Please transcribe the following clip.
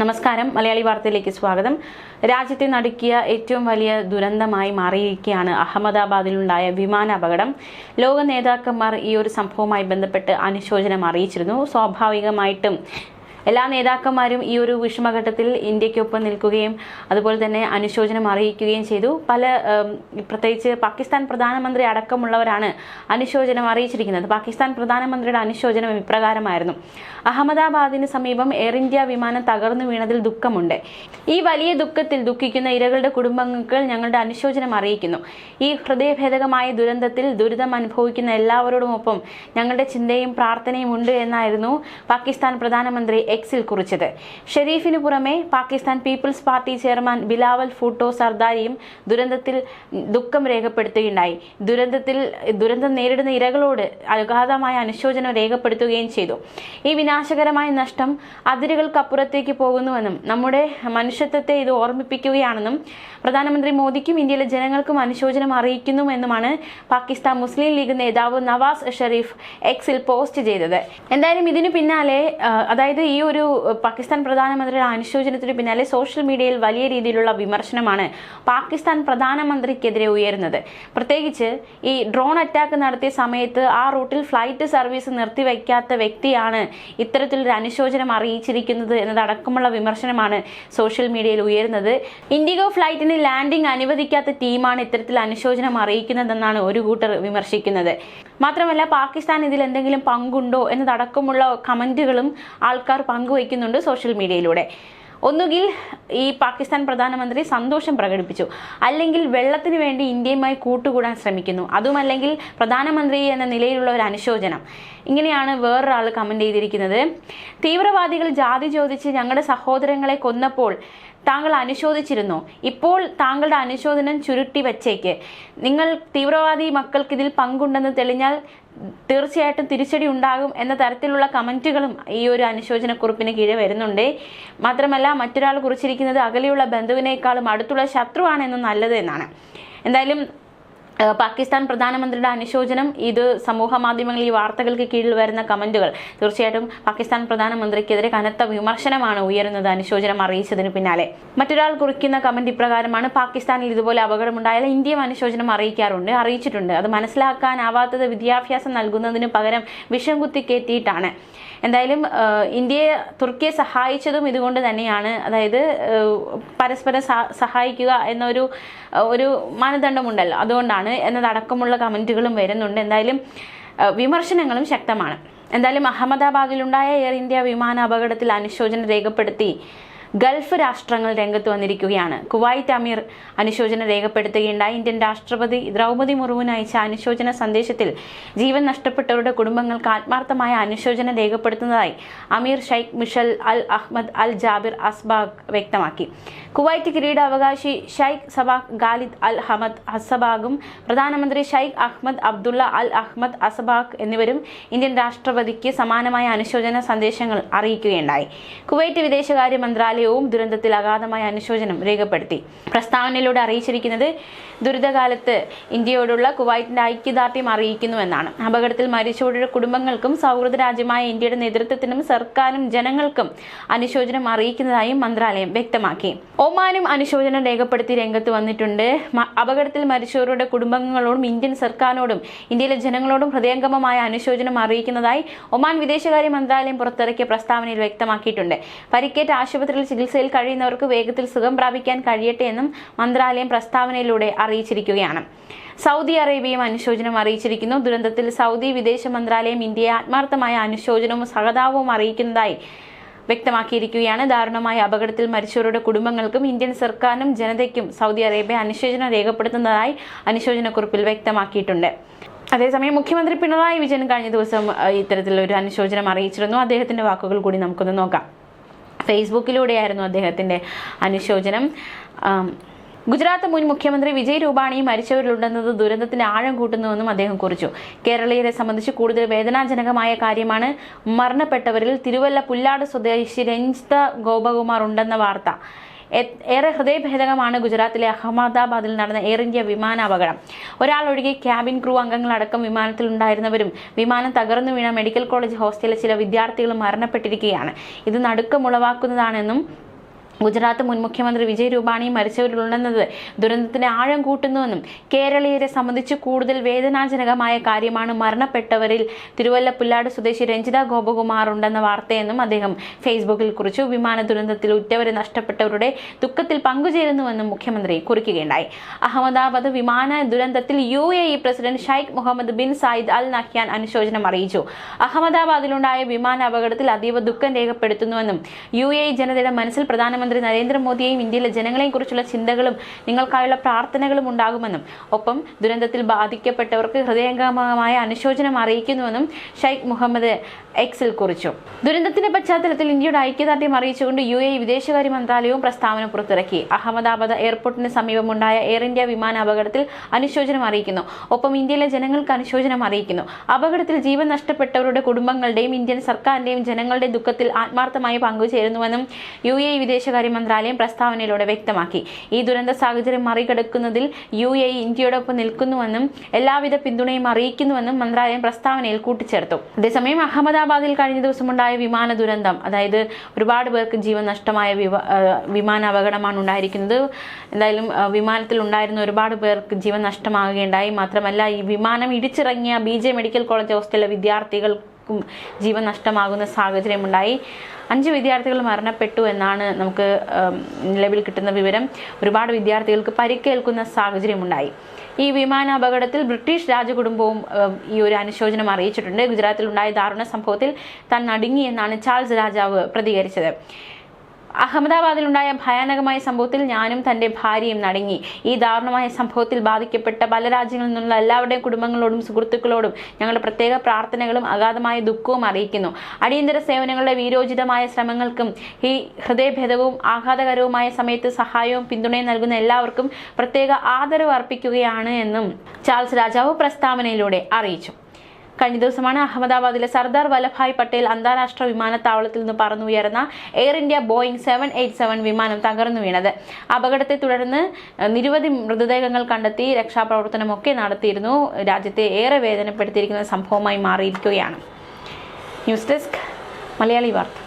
നമസ്കാരം. മലയാളി വാർത്തയിലേക്ക് സ്വാഗതം. രാജ്യത്തെ നടുക്കിയ ഏറ്റവും വലിയ ദുരന്തമായി മാറിയിരിക്കുകയാണ് അഹമ്മദാബാദിലുണ്ടായ വിമാന അപകടം. ലോക നേതാക്കന്മാർ ഈ ഒരു സംഭവവുമായി ബന്ധപ്പെട്ട് അനുശോചനം അറിയിച്ചിരുന്നു. സ്വാഭാവികമായിട്ടും എല്ലാ നേതാക്കന്മാരും ഈ ഒരു വിഷമഘട്ടത്തിൽ ഇന്ത്യക്കൊപ്പം നിൽക്കുകയും അതുപോലെ തന്നെ അനുശോചനം അറിയിക്കുകയും ചെയ്തു. പല പ്രത്യേകിച്ച് പാകിസ്ഥാൻ പ്രധാനമന്ത്രി അടക്കമുള്ളവരാണ് അനുശോചനം അറിയിച്ചിരിക്കുന്നത്. പാകിസ്ഥാൻ പ്രധാനമന്ത്രിയുടെ അനുശോചനം ഇപ്രകാരമായിരുന്നു. അഹമ്മദാബാദിന് സമീപം എയർ ഇന്ത്യ വിമാനം തകർന്നു വീണതിൽ ദുഃഖമുണ്ട്. ഈ വലിയ ദുഃഖത്തിൽ ദുഃഖിക്കുന്ന ഇരകളുടെ കുടുംബങ്ങൾക്ക് ഞങ്ങളുടെ അനുശോചനം അറിയിക്കുന്നു. ഈ ഹൃദയഭേദകമായ ദുരന്തത്തിൽ ദുരിതം അനുഭവിക്കുന്ന എല്ലാവരോടുമൊപ്പം ഞങ്ങളുടെ ചിന്തയും പ്രാർത്ഥനയും ഉണ്ട് എന്നായിരുന്നു പാകിസ്ഥാൻ പ്രധാനമന്ത്രി എക്സിൽ കുറിച്ചത്. ഷെരീഫിനു പുറമെ Pakistan Peoples Party chairman Bilawal Bhutto സർദാരിയും ദുരന്തത്തിൽ ദുഃഖം രേഖപ്പെടുത്തുകയുണ്ടായി. ദുരന്തത്തിൽ ദുരന്തം നേരിടുന്ന ഇരകളോട് അഗാധമായ അനുശോചനം രേഖപ്പെടുത്തുകയും ചെയ്തു. ഈ വിനാശകരമായ നഷ്ടം അതിരുകൾക്കപ്പുറത്തേക്ക് പോകുന്നുവെന്നും നമ്മുടെ മനുഷ്യത്വത്തെ ഇത് ഓർമ്മിപ്പിക്കുകയാണെന്നും പ്രധാനമന്ത്രി മോദിക്കും ഇന്ത്യയിലെ ജനങ്ങൾക്കും അനുശോചനം അറിയിക്കുന്നുവെന്നുമാണ് പാകിസ്ഥാൻ മുസ്ലിം ലീഗ് നേതാവ് നവാസ് ഷെരീഫ് എക്സിൽ പോസ്റ്റ് ചെയ്തത്. എന്തായാലും ഇതിനു പിന്നാലെ അതായത് ഈ ഒരു പാകിസ്ഥാൻ പ്രധാനമന്ത്രിയുടെ അനുശോചനത്തിന് പിന്നാലെ സോഷ്യൽ മീഡിയയിൽ വലിയ രീതിയിലുള്ള വിമർശനമാണ് പാകിസ്ഥാൻ പ്രധാനമന്ത്രിക്കെതിരെ ഉയരുന്നത്. പ്രത്യേകിച്ച് ഈ ഡ്രോൺ അറ്റാക്ക് നടത്തിയ സമയത്ത് ആ റൂട്ടിൽ ഫ്ലൈറ്റ് സർവീസ് നിർത്തിവെക്കാത്ത വ്യക്തിയാണ് ഇത്തരത്തിലൊരു അനുശോചനം അറിയിച്ചിരിക്കുന്നത് എന്നതടക്കമുള്ള വിമർശനമാണ് സോഷ്യൽ മീഡിയയിൽ ഉയരുന്നത്. ഇൻഡിഗോ ഫ്ലൈറ്റിന് ലാൻഡിംഗ് അനുവദിക്കാത്ത ടീമാണ് ഇത്തരത്തിൽ അനുശോചനം അറിയിക്കുന്നതെന്നാണ് ഒരു കൂട്ടർ വിമർശിക്കുന്നത്. മാത്രമല്ല പാകിസ്ഥാൻ ഇതിൽ എന്തെങ്കിലും പങ്കുണ്ടോ എന്നതടക്കമുള്ള കമന്റുകളും ആൾക്കാർ പങ്കുവയ്ക്കുന്നുണ്ട് സോഷ്യൽ മീഡിയയിലൂടെ. ഒന്നുകിൽ ഈ പാകിസ്ഥാൻ പ്രധാനമന്ത്രി സന്തോഷം പ്രകടിപ്പിച്ചു. അല്ലെങ്കിൽ വെള്ളത്തിന് വേണ്ടി ഇന്ത്യയുമായി കൂട്ടുകൂടാൻ ശ്രമിക്കുന്നു. അതുമല്ലെങ്കിൽ പ്രധാനമന്ത്രി എന്ന നിലയിലുള്ള ഒരു അനുശോചനം. ഇങ്ങനെയാണ് വേറൊരാൾ കമന്റ് ചെയ്തിരിക്കുന്നത്. തീവ്രവാദികൾ ജാതി ചോദിച്ച് ഞങ്ങളുടെ സഹോദരങ്ങളെ കൊന്നപ്പോൾ താങ്കൾ അനുശോദിച്ചിരുന്നു ഇപ്പോൾ താങ്കളുടെ അനുശോചനം ചുരുട്ടി വച്ചേക്ക്. നിങ്ങൾ തീവ്രവാദി മക്കൾക്ക് ഇതിൽ പങ്കുണ്ടെന്ന് തെളിഞ്ഞാൽ തീർച്ചയായിട്ടും തിരിച്ചടി ഉണ്ടാകും എന്ന തരത്തിലുള്ള കമന്റുകളും ഈ ഒരു അനുശോചനക്കുറിപ്പിന് കീഴെ വരുന്നുണ്ട്. മാത്രമല്ല മറ്റൊരാൾ കുറിച്ചിരിക്കുന്നത് അകലെയുള്ള ബന്ധുവിനേക്കാളും അടുത്തുള്ള ശത്രുവാണെന്ന് നല്ലത് എന്നാണ്. എന്തായാലും പാകിസ്ഥാൻ പ്രധാനമന്ത്രിയുടെ അനുശോചനം ഇത് സമൂഹ മാധ്യമങ്ങളിൽ ഈ വാർത്തകൾക്ക് കീഴിൽ വരുന്ന കമന്റുകൾ. തീർച്ചയായിട്ടും പാകിസ്ഥാൻ പ്രധാനമന്ത്രിക്കെതിരെ കനത്ത വിമർശനമാണ് ഉയരുന്നത് അനുശോചനം അറിയിച്ചതിന് പിന്നാലെ. മറ്റൊരാൾ കുറിക്കുന്ന കമന്റ് ഇപ്രകാരമാണ് പാകിസ്ഥാനിൽ ഇതുപോലെ അപകടമുണ്ടായാൽ ഇന്ത്യയും അനുശോചനം അറിയിക്കാറുണ്ട് അറിയിച്ചിട്ടുണ്ട്. അത് മനസ്സിലാക്കാനാവാത്തത് വിദ്യാഭ്യാസം നൽകുന്നതിന് പകരം വിഷം കുത്തിക്കേറ്റിയിട്ടാണ്. എന്തായാലും ഇന്ത്യയെ തുർക്കിയെ സഹായിച്ചതും ഇതുകൊണ്ട് തന്നെയാണ്. അതായത് പരസ്പരം സഹായിക്കുക എന്നൊരു ഒരു മാനദണ്ഡമുണ്ടല്ലോ. അതുകൊണ്ടാണ് എന്നതടക്കമുള്ള കമന്റുകളും വരുന്നുണ്ട്. എന്തായാലും വിമർശനങ്ങളും ശക്തമാണ്. എന്തായാലും അഹമ്മദാബാദിലുണ്ടായ എയർ ഇന്ത്യ വിമാന അപകടത്തിൽ അനുശോചനം രേഖപ്പെടുത്തി. ഗൾഫ് രാഷ്ട്രങ്ങൾ രംഗത്ത് വന്നിരിക്കുകയാണ്. കുവൈറ്റ് അമീർ അനുശോചനം രേഖപ്പെടുത്തുകയുണ്ടായി. ഇന്ത്യൻ രാഷ്ട്രപതി ദ്രൗപദി മുർമുവിന് അയച്ച അനുശോചന സന്ദേശത്തിൽ ജീവൻ നഷ്ടപ്പെട്ടവരുടെ കുടുംബങ്ങൾക്ക് ആത്മാർത്ഥമായ അനുശോചനം രേഖപ്പെടുത്തുന്നതായി അമീർ Sheikh Mishal Al Ahmad Al Jaber അസ്ബാഗ് വ്യക്തമാക്കി. കുവൈറ്റ് കിരീടാവകാശി Sheikh Sabah Khalid Al Hamad അസബാഗും പ്രധാനമന്ത്രി Sheikh Ahmad Abdullah Al Ahmad അസബാഖ് എന്നിവരും ഇന്ത്യൻ രാഷ്ട്രപതിക്ക് സമാനമായ അനുശോചന സന്ദേശങ്ങൾ അറിയിക്കുകയുണ്ടായി. കുവൈറ്റ് വിദേശകാര്യ മന്ത്രാലയവും ദുരന്തത്തിൽ അഗാധമായ അനുശോചനം രേഖപ്പെടുത്തി. പ്രസ്താവനയിലൂടെ അറിയിച്ചിരിക്കുന്നത് ദുരിതകാലത്ത് ഇന്ത്യയോടുള്ള കുവൈറ്റിന്റെ ഐക്യദാർഢ്യം അറിയിക്കുന്നുവെന്നാണ് അപകടത്തിൽ മരിച്ചവരുടെ കുടുംബങ്ങൾക്കും സൗഹൃദ രാജ്യമായ ഇന്ത്യയുടെ നേതൃത്വത്തിനും സർക്കാരും ജനങ്ങൾക്കും അനുശോചനം അറിയിക്കുന്നതായും മന്ത്രാലയം വ്യക്തമാക്കി. ഒമാനും അനുശോചനം രേഖപ്പെടുത്തി രംഗത്ത് വന്നിട്ടുണ്ട്. അപകടത്തിൽ മരിച്ചവരുടെ കുടുംബങ്ങളോടും ഇന്ത്യൻ സർക്കാരിനോടും ഇന്ത്യയിലെ ജനങ്ങളോടും ഹൃദയംഗമമായ അനുശോചനം അറിയിക്കുന്നതായി ഒമാൻ വിദേശകാര്യ മന്ത്രാലയം പുറത്തിറക്കിയ പ്രസ്താവനയിൽ വ്യക്തമാക്കിയിട്ടുണ്ട്. പരിക്കേറ്റ ആശുപത്രിയിൽ ചികിത്സയിൽ കഴിയുന്നവർക്ക് വേഗത്തിൽ സുഖം പ്രാപിക്കാൻ കഴിയട്ടെ എന്നും മന്ത്രാലയം പ്രസ്താവനയിലൂടെ അറിയിച്ചിരിക്കുകയാണ്. സൗദി അറേബ്യയും അനുശോചനം അറിയിച്ചിരിക്കുന്നു. ദുരന്തത്തിൽ സൗദി വിദേശ മന്ത്രാലയം ഇന്ത്യയെ ആത്മാർത്ഥമായ അനുശോചനവും സഹതാപവും അറിയിക്കുന്നതായി വ്യക്തമാക്കിയിരിക്കുകയാണ്. ദാരുണമായ അപകടത്തിൽ മരിച്ചവരുടെ കുടുംബങ്ങൾക്കും ഇന്ത്യൻ സർക്കാരിനും ജനതയ്ക്കും സൗദി അറേബ്യ അനുശോചനം രേഖപ്പെടുത്തുന്നതായി അനുശോചനക്കുറിപ്പിൽ വ്യക്തമാക്കിയിട്ടുണ്ട്. അതേസമയം മുഖ്യമന്ത്രി പിണറായി വിജയൻ കഴിഞ്ഞ ദിവസം ഇത്തരത്തിലൊരു അനുശോചനം അറിയിച്ചിരുന്നു. അദ്ദേഹത്തിന്റെ വാക്കുകൾ കൂടി നമുക്കൊന്ന് നോക്കാം. ഫേസ്ബുക്കിലൂടെയായിരുന്നു അദ്ദേഹത്തിന്റെ അനുശോചനം. ഗുജറാത്ത് മുൻ മുഖ്യമന്ത്രി വിജയ് രൂപാണി മരിച്ചവരിലുണ്ടെന്നത് ദുരന്തത്തിന്റെ ആഴം കൂട്ടുന്നുവെന്നും അദ്ദേഹം കുറിച്ചു. കേരളീയരെ സംബന്ധിച്ച് കൂടുതൽ വേദനാജനകമായ കാര്യമാണ് മരണപ്പെട്ടവരിൽ തിരുവല്ല പുല്ലാട് സ്വദേശി രഞ്ജിത ഗോപകുമാർ ഉണ്ടെന്ന വാർത്ത. ഏറെ ഹൃദയഭേദകമാണ് ഗുജറാത്തിലെ അഹമ്മദാബാദിൽ നടന്ന എയർ ഇന്ത്യ വിമാന അപകടം. ഒരാൾ ഒഴികെ ക്യാബിൻ ക്രൂ അംഗങ്ങളടക്കം വിമാനത്തിൽ ഉണ്ടായിരുന്നവരും വിമാനം തകർന്നു വീണ മെഡിക്കൽ കോളേജ് ഹോസ്റ്റലിലെ ചില വിദ്യാർത്ഥികളും മരണപ്പെട്ടിരിക്കുകയാണ്. ഇത് നടുക്കമുളവാക്കുന്നതാണെന്നും ഗുജറാത്ത് മുൻ മുഖ്യമന്ത്രി വിജയ് രൂപാണി മരിച്ചവരിലുണ്ടെന്നത് ദുരന്തത്തിന്റെ ആഴം കൂട്ടുന്നുവെന്നും കേരളീയരെ സംബന്ധിച്ച് കൂടുതൽ വേദനാജനകമായ കാര്യമാണ് മരണപ്പെട്ടവരിൽ തിരുവല്ല പുല്ലാട് സ്വദേശി രഞ്ജിത ഗോപകുമാർ ഉണ്ടെന്ന വാർത്തയെന്നും അദ്ദേഹം ഫേസ്ബുക്കിൽ കുറിച്ചു. വിമാന ദുരന്തത്തിൽ ഉറ്റവരെ നഷ്ടപ്പെട്ടവരുടെ ദുഃഖത്തിൽ പങ്കുചേരുന്നുവെന്നും മുഖ്യമന്ത്രി കുറിക്കുകയുണ്ടായി. അഹമ്മദാബാദ് വിമാന ദുരന്തത്തിൽ U A E president Sheikh Mohammed bin Zayed Al Nahyan അനുശോചനം അറിയിച്ചു. അഹമ്മദാബാദിലുണ്ടായ വിമാന അപകടത്തിൽ അതീവ ദുഃഖം രേഖപ്പെടുത്തുന്നുവെന്നും യു എ ജനതയുടെ മനസ്സിൽ പ്രധാനമന്ത്രി നരേന്ദ്രമോദിയെയും ഇന്ത്യയിലെ ജനങ്ങളെയും കുറിച്ചുള്ള ചിന്തകളും നിങ്ങൾക്കായുള്ള പ്രാർത്ഥനകളും ഉണ്ടാകുമെന്നും ഒപ്പം ദുരന്തത്തിൽ ബാധിക്കപ്പെട്ടവർക്ക് ഹൃദയംഗമമായ അനുശോചനം അറിയിക്കുന്നുവെന്നും ഷെയ്ഖ് മുഹമ്മദ് എക്സിൽ കുറിച്ചു. ദുരന്തത്തിന്റെ പശ്ചാത്തലത്തിൽ ഇന്ത്യയുടെ ഐക്യദാർഢ്യം അറിയിച്ചുകൊണ്ട് യു എ വിദേശകാര്യ മന്ത്രാലയവും പ്രസ്താവന പുറത്തിറക്കി. അഹമ്മദാബാദ് എയർപോർട്ടിന് സമീപമുണ്ടായ എയർ ഇന്ത്യ വിമാന അപകടത്തിൽ അനുശോചനം അറിയിക്കുന്നു. ഒപ്പം ഇന്ത്യയിലെ ജനങ്ങൾക്ക് അനുശോചനം അറിയിക്കുന്നു. അപകടത്തിൽ ജീവൻ നഷ്ടപ്പെട്ടവരുടെ കുടുംബങ്ങളുടെയും ഇന്ത്യൻ സർക്കാരിന്റെയും ജനങ്ങളുടെ ദുഃഖത്തിൽ ആത്മാർത്ഥമായി പങ്കുചേരുന്നുവെന്നും യു എ വിദേശകാര്യ മന്ത്രാലയം പ്രസ്താവനയിലൂടെ വ്യക്തമാക്കി. ഈ ദുരന്ത സാഹചര്യം മറികടക്കുന്നതിൽ യു എ ഇന്ത്യയോടൊപ്പം നിൽക്കുന്നുവെന്നും എല്ലാവിധ പിന്തുണയും അറിയിക്കുന്നുവെന്നും മന്ത്രാലയം പ്രസ്താവനയിൽ കൂട്ടിച്ചേർത്തു. അതേസമയം അഹമ്മദാബാദിൽ കഴിഞ്ഞ ദിവസമുണ്ടായ വിമാന ദുരന്തം അതായത് ഒരുപാട് പേർക്ക് ജീവൻ നഷ്ടമായ വിമാന അപകടമാണ് ഉണ്ടായിരിക്കുന്നത്. എന്തായാലും വിമാനത്തിൽ ഉണ്ടായിരുന്ന ഒരുപാട് പേർക്ക് ജീവൻ നഷ്ടമാകുകയുണ്ടായി. മാത്രമല്ല ഈ വിമാനം ഇടിച്ചിറങ്ങിയ ബി മെഡിക്കൽ കോളേജ് ഹോസ്റ്റലിലെ ജീവൻ നഷ്ടമാകുന്ന സാഹചര്യമുണ്ടായി. അഞ്ച് വിദ്യാർത്ഥികൾ മരണപ്പെട്ടു എന്നാണ് നമുക്ക് നിലവിൽ കിട്ടുന്ന വിവരം. ഒരുപാട് വിദ്യാർത്ഥികൾക്ക് പരിക്കേൽക്കുന്ന സാഹചര്യമുണ്ടായി. ഈ വിമാന അപകടത്തിൽ ബ്രിട്ടീഷ് രാജകുടുംബവും ഈ ഒരു അനുശോചനം അറിയിച്ചിട്ടുണ്ട്. ഗുജറാത്തിൽ ഉണ്ടായ ദാരുണ സംഭവത്തിൽ താൻ നടുങ്ങി എന്നാണ് ചാൾസ് രാജാവ് പ്രതികരിച്ചത്. അഹമ്മദാബാദിലുണ്ടായ ഭയാനകമായ സംഭവത്തിൽ ഞാനും തന്റെ ഭാര്യയും നടങ്ങി. ഈ ദാരുണമായ സംഭവത്തിൽ ബാധിക്കപ്പെട്ട പല രാജ്യങ്ങളിൽ നിന്നുള്ള എല്ലാവരുടെയും കുടുംബങ്ങളോടും സുഹൃത്തുക്കളോടും ഞങ്ങളുടെ പ്രത്യേക പ്രാർത്ഥനകളും അഗാധമായ ദുഃഖവും അറിയിക്കുന്നു. അടിയന്തര സേവനങ്ങളുടെ വീരോചിതമായ ശ്രമങ്ങൾക്കും ഈ ഹൃദയഭേദവും ആഘാതകരവുമായ സമയത്ത് സഹായവും പിന്തുണയും നൽകുന്ന എല്ലാവർക്കും പ്രത്യേക ആദരവ് അർപ്പിക്കുകയാണ് എന്നും ചാൾസ് രാജാവ് പ്രസ്താവനയിലൂടെ അറിയിച്ചു. കഴിഞ്ഞ ദിവസമാണ് അഹമ്മദാബാദിലെ സർദാർ വല്ലഭായ് പട്ടേൽ അന്താരാഷ്ട്ര വിമാനത്താവളത്തിൽ നിന്ന് പറന്നുയർന്ന Air India Boeing seven eight seven വിമാനം തകർന്നു വീണത്. അപകടത്തെ തുടർന്ന് നിരവധി മൃതദേഹങ്ങൾ കണ്ടെത്തി രക്ഷാപ്രവർത്തനമൊക്കെ നടത്തിയിരുന്നു. രാജ്യത്തെ ഏറെ വേദനപ്പെടുത്തിയിരിക്കുന്ന സംഭവമായി മാറിയിരിക്കുകയാണ്. ന്യൂസ് ഡെസ്ക് മലയാളി വാർത്ത.